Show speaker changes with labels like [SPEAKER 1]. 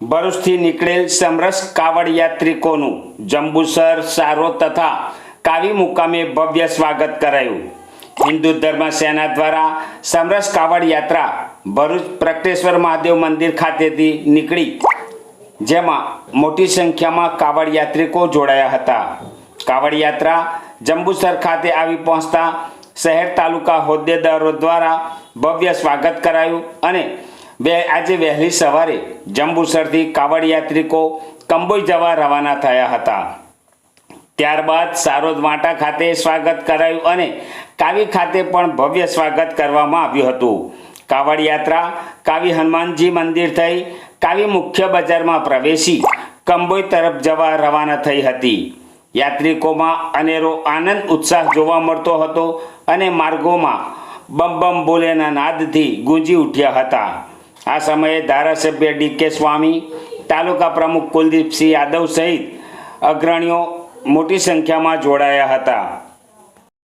[SPEAKER 1] ભરૂચથી નીકળેલ સમરસ કાવડ યાત્રિકોનું જંબુસર, સારો તથા કાવી મુકામે ભવ્ય સ્વાગત કરાયું. હિન્દુ ધર્મ સેના દ્વારા સમરસ કાવડ યાત્રા ભરૂચ પ્રકટેશ્વર મહાદેવ મંદિર ખાતેથી નીકળી, જેમાં મોટી સંખ્યામાં કાવડ યાત્રિકો જોડાયા હતા. કાવડ યાત્રા જંબુસર ખાતે આવી પહોંચતા શહેર તાલુકા હોદ્દેદારો દ્વારા ભવ્ય સ્વાગત કરાયું અને બે આજે વહેલી સવારે જંબુસરથી કાવડ યાત્રિકો કંબોઈ જવા રવાના થયા હતા. ત્યારબાદ સારોદ વાંટા ખાતે સ્વાગત કરાયું અને કાવી ખાતે પણ ભવ્ય સ્વાગત કરવામાં આવ્યું હતું. કાવડ યાત્રા, કાવી હનુમાનજી મંદિર થઈ, કાવી મુખ્ય બજારમાં પ્રવેશી, કંબોઈ તરફ જવા રવાના થઈ હતી. યાત્રિકોમાં અનેરો આનંદ ઉત્સાહ જોવા મળતો હતો અને માર્ગોમાં બમ બમ બોલેના નાદથી ગુંજી ઉઠ્યા હતા. આ સમયે ધારાસભ્ય ડી કે સ્વામી, તાલુકા પ્રમુખ કુલદીપસિંહ યાદવ સહિત અગ્રણીઓ મોટી સંખ્યામાં જોડાયા હતા.